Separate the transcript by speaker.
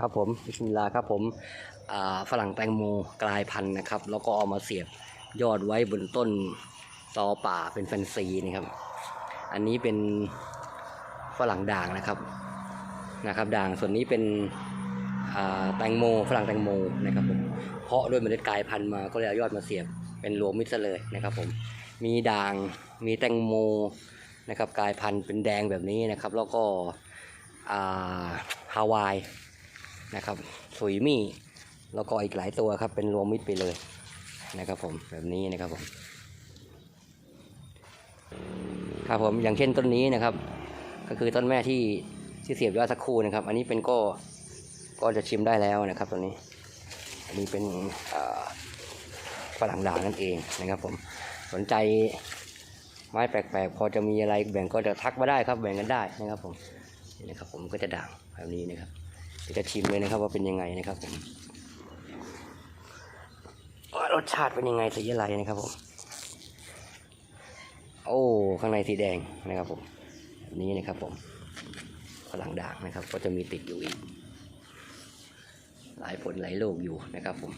Speaker 1: ครับผมบิสมิลลาครับผมฝรั่งแตงโมกลายพันธุ์นะครับ แล้วก็เอามาเสียบยอดไว้บนต้นตอป่าเป็นแฟนซีนะครับ อันนี้เป็นฝรั่งด่างนะครับนะครับ ด่างส่วนนี้เป็นแตงโมฝรั่งแตงโมนะครับผมเพาะด้วยเมล็ดกลายพันธุ์มาก็เลยเอายอดมาเสียบเป็นรวมมิตรซะเลยนะครับผมมีด่างมีแตงโมนะครับกลายพันธุ์เป็นแดงแบบนี้นะครับ แล้วก็ฮาวาย นะครับสุยมี่แล้วก็อีกหลายตัวครับเป็นรวมมิตรไปเลยนะครับผมแบบนี้นะครับผมครับผมอย่างเช่นต้นนี้นะครับ ก็คือต้นแม่ที่ที่เสียบยอดสักครู่นะครับ อันนี้เป็นก็ก็จะชิมได้แล้วนะครับตัวนี้ อันนี้เป็นฝรั่งด่างนั่นเองนะครับ ผมสนใจไม้แปลกๆ พอจะมีอะไรแบ่งก็จะทักมาได้ครับแบ่งกันได้นะครับผมนี่นะครับผมก็จะด่างแบบนี้นะครับ จะชิมเลยนะครับว่าเป็นยังไงนะครับผมว่ารสชาติเป็นยังไงสีอะไรนะครับผมโอ้ข้างในสีแดงนะครับผมนี้นะครับผมฝรั่งด่างนะครับ ก็จะมีติดอยู่อีก หลายผลหลายลูกอยู่นะครับผม